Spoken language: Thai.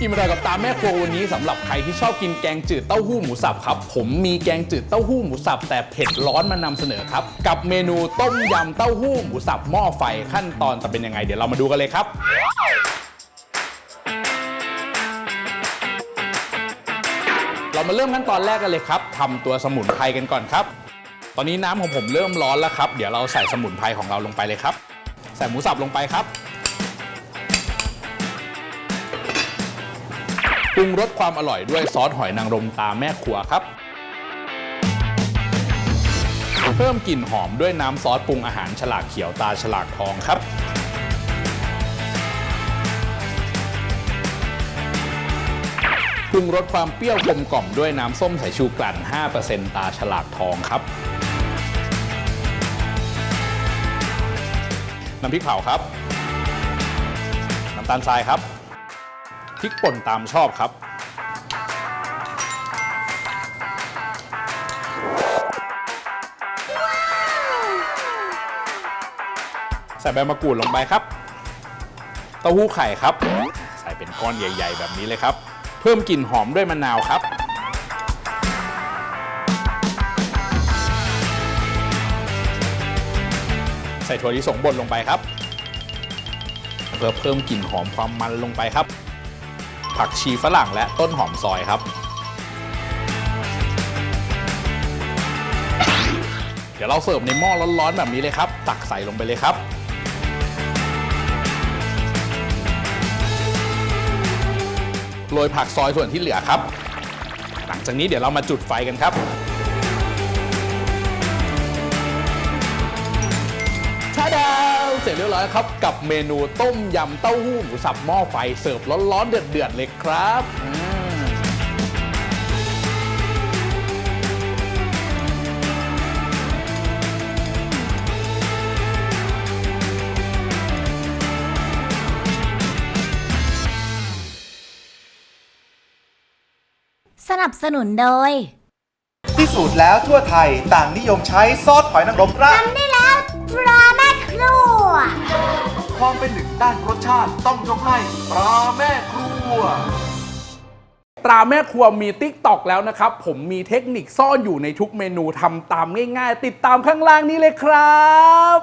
กินอะไรกับตาแม่ครัววันนี้สำหรับใครที่ชอบกินแกงจืดเต้าหู้หมูสับครับ ผมมีแกงจืดเต้าหู้หมูสับแต่เผ็ดร้อนมานำเสนอครับ กับเมนูต้มยำเต้าหู้หมูสับหม้อไฟขั้นตอนจะเป็นยังไง เดี๋ยวเรามาดูกันเลยครับเรามาเริ่มขั้นตอนแรกกันเลยครับทำตัวสมุนไพรกันก่อนครับ ตอนนี้น้ำของผมเริ่มร้อนแล้วครับ เดี๋ยวเราใส่สมุนไพรของเราลงไปเลยครับ ใส่หมูสับลงไปครับ ปรุงรสความอร่อยด้วยซอสหอยนางรมตาแม่ครัวครับ เพิ่มกลิ่นหอมด้วยน้ำซอสปรุงอาหารฉลากเขียวตาฉลากทองครับปรุงรสความเปรี้ยวกลมกล่อมด้วยน้ำส้มสายชูกลั่น 5%ตาฉลากทองครับ น้ำพริกเผาครับ น้ำตาลทรายครับ พริกป่นตามชอบครับ ใส่ใบมะกรูดลงไปครับ เต้าหู้ไข่ครับ ใส่เป็นก้อนใหญ่ ๆ แบบนี้เลยครับ เพิ่มกลิ่นหอมด้วยมะนาวครับใส่ถั่วลิสงบดลงไปครับเพื่อเพิ่มกลิ่นหอมความมันลงไปครับ ผักชีฝรั่งและต้นหอมซอยครับ เดี๋ยวเราเสิร์ฟในหม้อร้อนๆแบบนี้เลยครับ ตักใส่ลงไปเลยครับโรยผักซอยส่วนที่เหลือครับ หลังจากนี้เดี๋ยวเรามาจุดไฟกันครับ ชาดา เสร็จเรียบร้อยแล้วครับ กับเมนูต้มยำเต้าหู้หมูสับหม้อไฟเสิร์ฟร้อนๆเดือดๆเลยครับอืมสนับสนุนโดยพิสูจน์แล้วทั่วไทยต่างนิยมใช้ซอสหอยนางรมราด ทำได้แล้วตราแม่ครั วความเป็นหนึ่งด้านรสชาติต้องยกให้ปลาแม่ครัว ตราแม่ครัวมีติ๊กตอกแล้วนะครับ ผมมีเทคนิคซ่อนอยู่ในทุกเมนูทำตามง่ายๆ ติดตามข้างล่างนี้เลยครับ